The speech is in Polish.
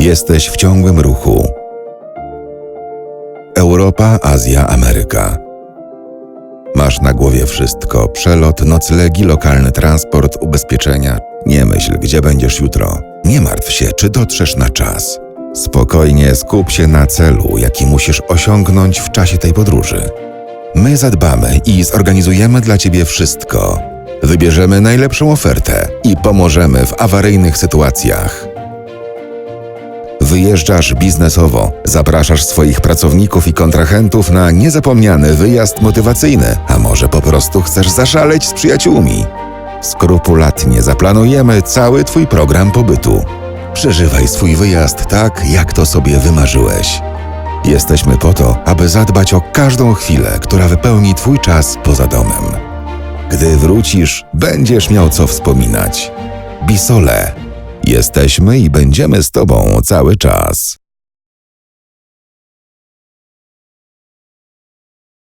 Jesteś w ciągłym ruchu. Europa, Azja, Ameryka. Masz na głowie wszystko: przelot, noclegi, lokalny transport, ubezpieczenia. Nie myśl, gdzie będziesz jutro. Nie martw się, czy dotrzesz na czas. Spokojnie skup się na celu, jaki musisz osiągnąć w czasie tej podróży. My zadbamy i zorganizujemy dla Ciebie wszystko. Wybierzemy najlepszą ofertę i pomożemy w awaryjnych sytuacjach. Wyjeżdżasz biznesowo, zapraszasz swoich pracowników i kontrahentów na niezapomniany wyjazd motywacyjny, a może po prostu chcesz zaszaleć z przyjaciółmi. Skrupulatnie zaplanujemy cały Twój program pobytu. Przeżywaj swój wyjazd tak, jak to sobie wymarzyłeś. Jesteśmy po to, aby zadbać o każdą chwilę, która wypełni Twój czas poza domem. Gdy wrócisz, będziesz miał co wspominać. Bisole. Jesteśmy i będziemy z Tobą cały czas.